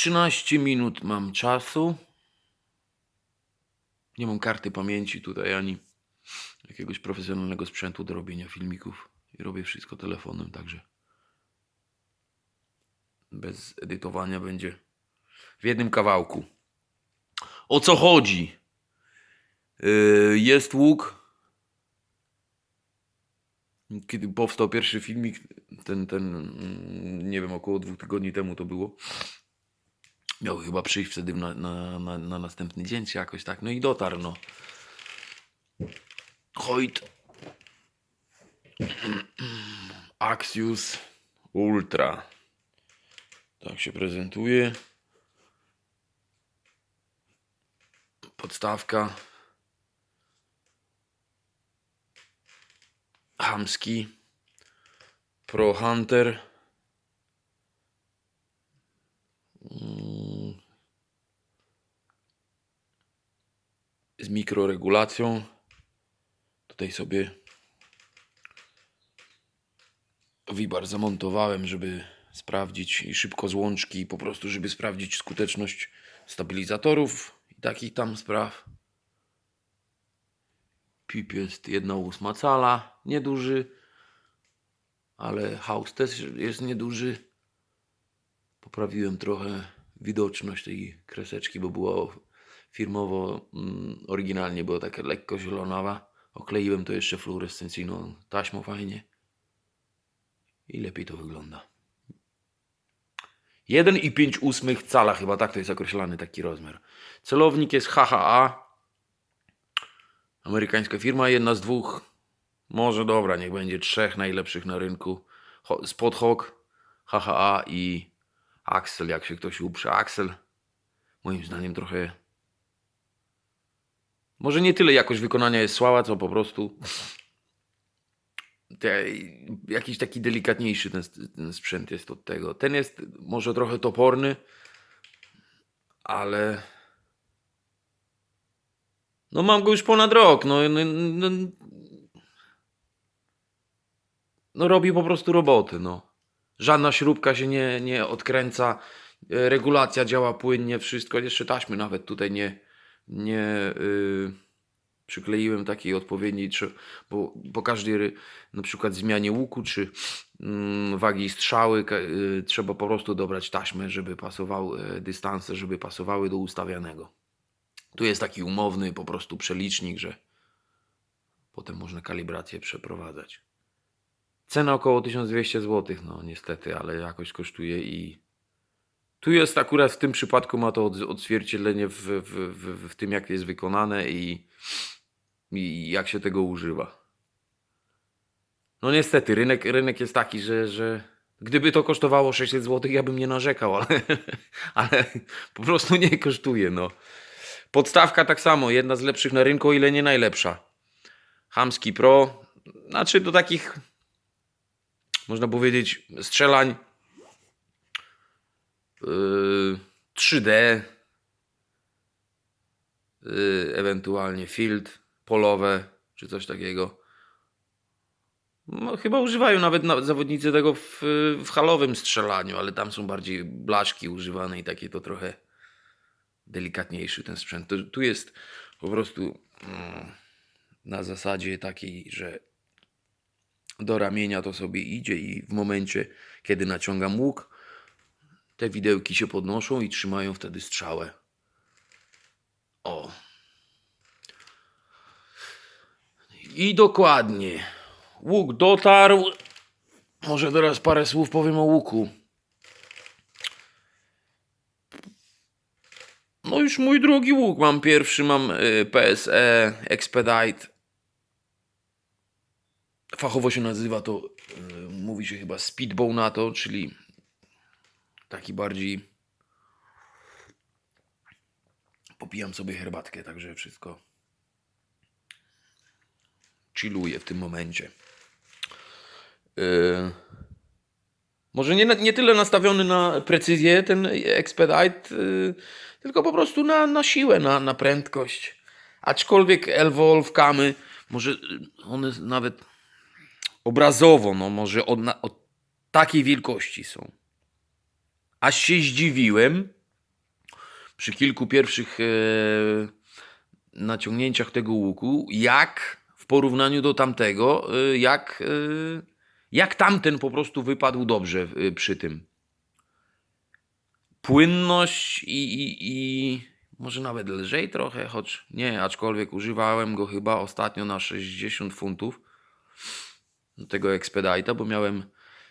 13 minut mam czasu. Nie mam karty pamięci tutaj ani jakiegoś profesjonalnego sprzętu do robienia filmików. I robię wszystko telefonem, także bez edytowania będzie w jednym kawałku. O co chodzi? Yy, Jest łuk. Kiedy powstał pierwszy filmik, ten, ten, mm, nie wiem, około dwóch tygodni temu to było. Miał chyba przyjść wtedy na, na, na, na następny dzień, czy jakoś tak. No i dotarł, no. Hoyt. Axius Ultra. Tak się prezentuje. Podstawka. Hamski. Pro Hunter. Z mikroregulacją. Tutaj sobie Wibar zamontowałem, żeby sprawdzić i szybko złączki, po prostu, żeby sprawdzić skuteczność stabilizatorów i takich tam spraw. Pip jest 1,8 cala, nieduży, ale haus też jest nieduży. Poprawiłem trochę widoczność tej kreseczki, bo była firmowo, mm, oryginalnie była taka lekko zielonawa. Okleiłem to jeszcze fluorescencyjną taśmą fajnie i lepiej to wygląda. 1,5 cala chyba tak to jest określany taki rozmiar. Celownik jest HHA. Amerykańska firma, jedna z dwóch, może dobra, niech będzie trzech najlepszych na rynku. Spot HHA i Axel, jak się ktoś uprze. Axel, moim zdaniem trochę... Może nie tyle jakość wykonania jest słaba, co po prostu te, jakiś taki delikatniejszy ten, ten sprzęt jest od tego. Ten jest może trochę toporny, ale no mam go już ponad rok. No, no, no, no robi po prostu roboty. No. Żadna śrubka się nie, nie odkręca. Regulacja działa płynnie, wszystko. Jeszcze taśmy nawet tutaj nie, nie yy, przykleiłem takiej odpowiedniej, czy, bo po każdej na przykład zmianie łuku, czy mm, wagi strzały, y, trzeba po prostu dobrać taśmę, żeby pasowały e, dystanse, żeby pasowały do ustawianego. Tu jest taki umowny po prostu przelicznik, że potem można kalibrację przeprowadzać. Cena około 1200 zł, no niestety, ale jakoś kosztuje i tu jest akurat w tym przypadku ma to od- odzwierciedlenie w, w, w, w tym, jak jest wykonane i, i jak się tego używa. No niestety, rynek, rynek jest taki, że, że gdyby to kosztowało 600 zł, ja bym nie narzekał, ale, ale po prostu nie kosztuje. No. Podstawka tak samo, jedna z lepszych na rynku, o ile nie najlepsza. Hamski Pro, znaczy do takich, można powiedzieć, strzelań 3D, yy, ewentualnie field polowe, czy coś takiego. No, chyba używają nawet na, zawodnicy tego w, w halowym strzelaniu, ale tam są bardziej blaszki używane i takie to trochę delikatniejszy ten sprzęt. Tu, tu jest po prostu mm, na zasadzie takiej, że do ramienia to sobie idzie i w momencie, kiedy naciągam łuk, te widełki się podnoszą i trzymają wtedy strzałę. O. I dokładnie. Łuk dotarł. Może teraz parę słów powiem o łuku. No już mój drugi łuk. Mam pierwszy, mam PSE Expedite. Fachowo się nazywa to, y, mówi się chyba speedbow na to, czyli taki bardziej popijam sobie herbatkę, także wszystko chilluję w tym momencie. Yy, może nie, nie tyle nastawiony na precyzję ten Expedite, yy, tylko po prostu na, na siłę, na, na prędkość. Aczkolwiek Elvolve Kamy, może one nawet obrazowo, no może od, od takiej wielkości są. Aż się zdziwiłem, przy kilku pierwszych e, naciągnięciach tego łuku, jak w porównaniu do tamtego, e, jak, e, jak tamten po prostu wypadł dobrze przy tym. Płynność i, i, i może nawet lżej trochę, choć nie, aczkolwiek używałem go chyba ostatnio na 60 funtów tego Expedite'a, bo miałem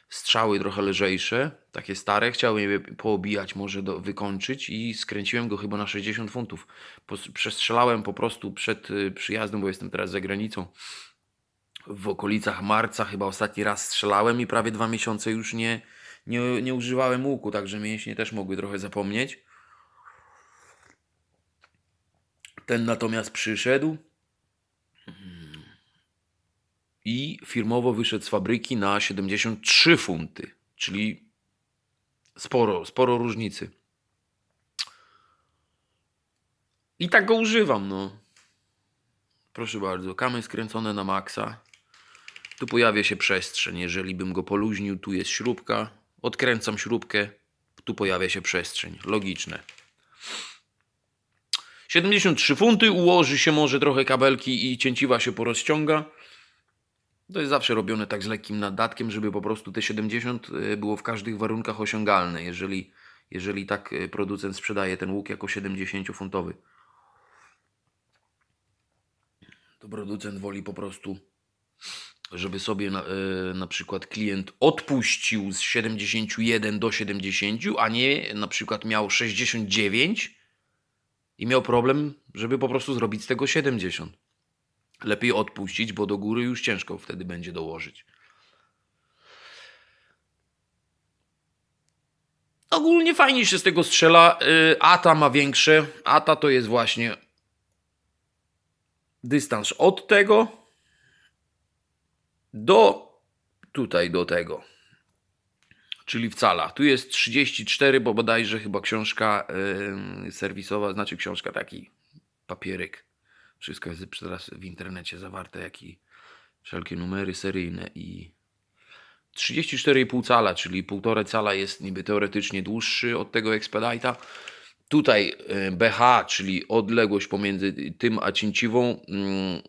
strzały trochę lżejsze, takie stare, chciałem je poobijać, może do, wykończyć i skręciłem go chyba na 60 funtów. Pos- Przestrzelałem po prostu przed y, przyjazdem, bo jestem teraz za granicą. W okolicach marca chyba ostatni raz strzelałem i prawie dwa miesiące już nie, nie, nie używałem łuku, także mięśnie też mogły trochę zapomnieć. Ten natomiast przyszedł i firmowo wyszedł z fabryki na 73 funty, czyli sporo, sporo różnicy. I tak go używam, no. Proszę bardzo, kamy skręcone na maksa. Tu pojawia się przestrzeń. Jeżeli bym go poluźnił, tu jest śrubka. Odkręcam śrubkę, tu pojawia się przestrzeń. Logiczne. 73 funty, ułoży się może trochę kabelki i cięciwa się porozciąga. To jest zawsze robione tak z lekkim nadatkiem, żeby po prostu te 70 y, było w każdych warunkach osiągalne, jeżeli, jeżeli tak y, producent sprzedaje ten łuk jako 70-funtowy. To producent woli po prostu, żeby sobie na, y, na przykład klient odpuścił z 71 do 70, a nie na przykład miał 69 i miał problem, żeby po prostu zrobić z tego 70. Lepiej odpuścić, bo do góry już ciężko wtedy będzie dołożyć. Ogólnie fajnie się z tego strzela. Y, Ata ma większe. Ata to jest właśnie dystans od tego do tutaj do tego. Czyli w. Tu jest 34, bo bodajże chyba książka yy, serwisowa, znaczy książka taki papierek. Wszystko jest teraz w internecie zawarte, jak i wszelkie numery seryjne i 34,5 cala, czyli 1,5 cala jest niby teoretycznie dłuższy od tego Expedite'a. Tutaj y, BH, czyli odległość pomiędzy tym a cięciwą, mm,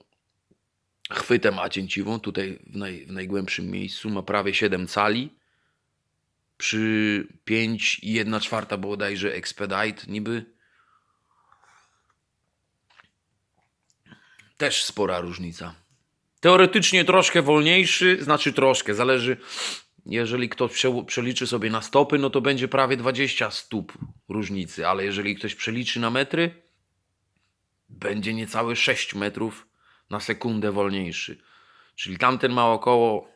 chwytem a cięciwą, tutaj w, naj, w najgłębszym miejscu ma prawie 7 cali. Przy 5 i 1 czwarta bodajże Expedite niby też spora różnica. Teoretycznie troszkę wolniejszy, znaczy troszkę, zależy. Jeżeli ktoś prze, przeliczy sobie na stopy, no to będzie prawie 20 stóp różnicy, ale jeżeli ktoś przeliczy na metry, będzie niecałe 6 metrów na sekundę wolniejszy. Czyli tamten ma około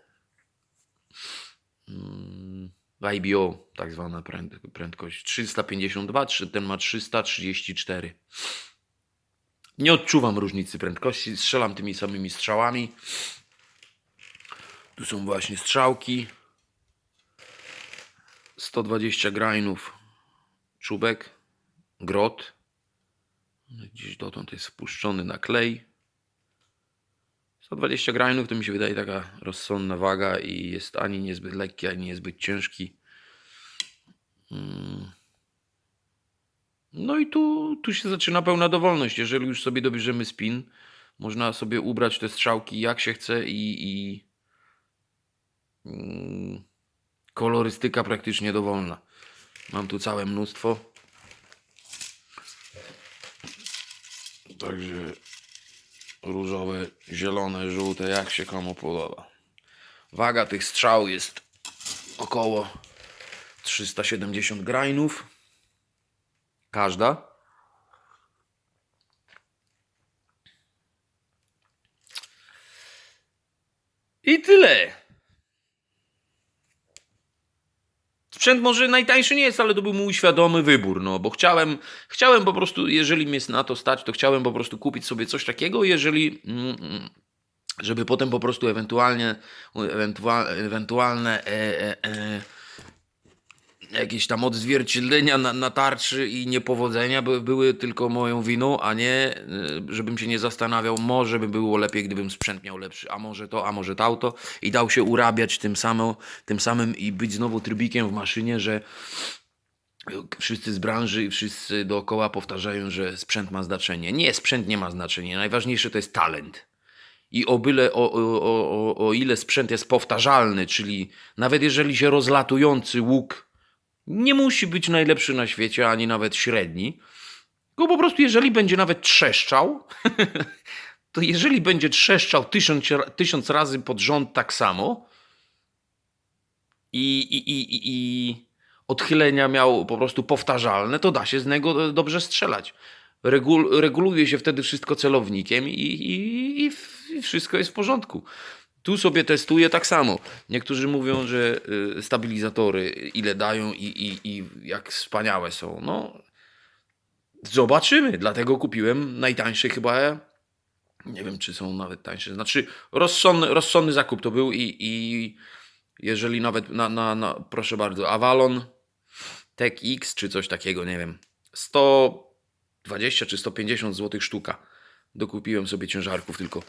mm, IBO, tak zwana pręd, prędkość 352, czy ten ma 334. Nie odczuwam różnicy prędkości, strzelam tymi samymi strzałami. Tu są właśnie strzałki. 120 grainów czubek, grot. Gdzieś dotąd jest wpuszczony na klej. 120 grainów to mi się wydaje taka rozsądna waga i jest ani niezbyt lekki, ani niezbyt ciężki. Mm. No i tu, tu się zaczyna pełna dowolność. Jeżeli już sobie dobierzemy spin, można sobie ubrać te strzałki jak się chce i, i mm, kolorystyka praktycznie dowolna. Mam tu całe mnóstwo. Także różowe, zielone, żółte, jak się komu podoba. Waga tych strzał jest około 370 grainów. Każda. I tyle. Sprzęt może najtańszy nie jest, ale to był mój świadomy wybór, no bo chciałem, chciałem po prostu, jeżeli mnie na to stać, to chciałem po prostu kupić sobie coś takiego, jeżeli, mm, mm, żeby potem po prostu ewentualnie, ewentual, ewentualne e, e, e, jakieś tam odzwierciedlenia na, na tarczy i niepowodzenia by, były tylko moją winą, a nie, y, żebym się nie zastanawiał, może by było lepiej, gdybym sprzęt miał lepszy, a może to, a może to i dał się urabiać tym, samo, tym samym i być znowu trybikiem w maszynie, że Wszyscy z branży, wszyscy dookoła powtarzają, że sprzęt ma znaczenie. Nie, sprzęt nie ma znaczenia. Najważniejsze to jest talent. I o, byle, o, o, o, o ile sprzęt jest powtarzalny, czyli nawet jeżeli się rozlatujący łuk nie musi być najlepszy na świecie, ani nawet średni, tylko po prostu jeżeli będzie nawet trzeszczał, to jeżeli będzie trzeszczał tysiąc, tysiąc razy pod rząd tak samo i, i, i, i, odchylenia miał po prostu powtarzalne, to da się z niego dobrze strzelać. Regul, reguluje się wtedy wszystko celownikiem i, i, i wszystko jest w porządku. Tu sobie testuję tak samo. Niektórzy mówią, że y, stabilizatory ile dają i, i, i jak wspaniałe są. No, zobaczymy. Dlatego kupiłem najtańszy chyba. Nie wiem, czy są nawet tańsze. Znaczy, rozsądny, rozsądny zakup to był i, i jeżeli nawet na, na, na, proszę bardzo, Avalon Tech X czy coś takiego, nie wiem, 120 czy 150 zł sztuka. Dokupiłem sobie ciężarków tylko.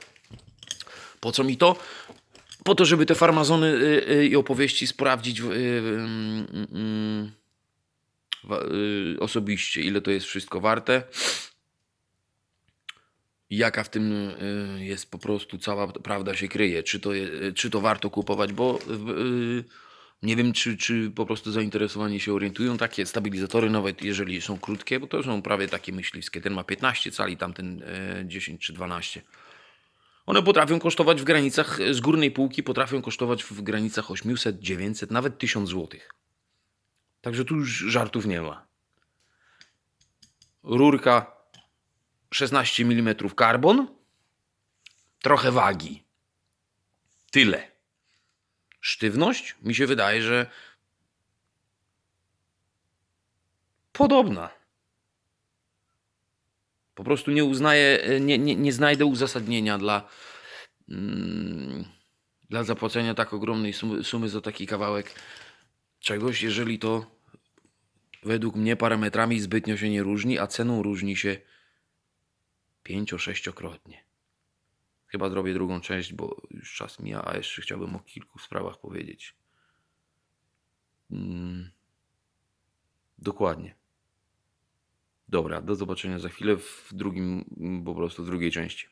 Po co mi to? Po to, żeby te farmazony y, y, i opowieści sprawdzić y, mm, mm, osobiście, ile to jest wszystko warte. Jaka w tym jest po prostu cała prawda się kryje. Czy to, czy to warto kupować, bo nie wiem, czy, czy po prostu zainteresowani się orientują. Takie stabilizatory, nawet jeżeli są krótkie, bo to są prawie takie myśliwskie. Ten ma 15 cali, tamten y, 10 czy 12. One potrafią kosztować w granicach, z górnej półki potrafią kosztować w granicach 800, 900, nawet 1000 zł. Także tu już żartów nie ma. Rurka 16 mm karbon, trochę wagi. Tyle. Sztywność mi się wydaje, że podobna. Po prostu nie uznaję, nie, nie, nie znajdę uzasadnienia dla, mm, dla zapłacenia tak ogromnej sumy, sumy za taki kawałek czegoś, jeżeli to według mnie parametrami zbytnio się nie różni, a ceną różni się pięcio-sześciokrotnie. Chyba zrobię drugą część, bo już czas mija, a jeszcze chciałbym o kilku sprawach powiedzieć. Mm, dokładnie. Dobra, do zobaczenia za chwilę w drugim, po prostu w drugiej części.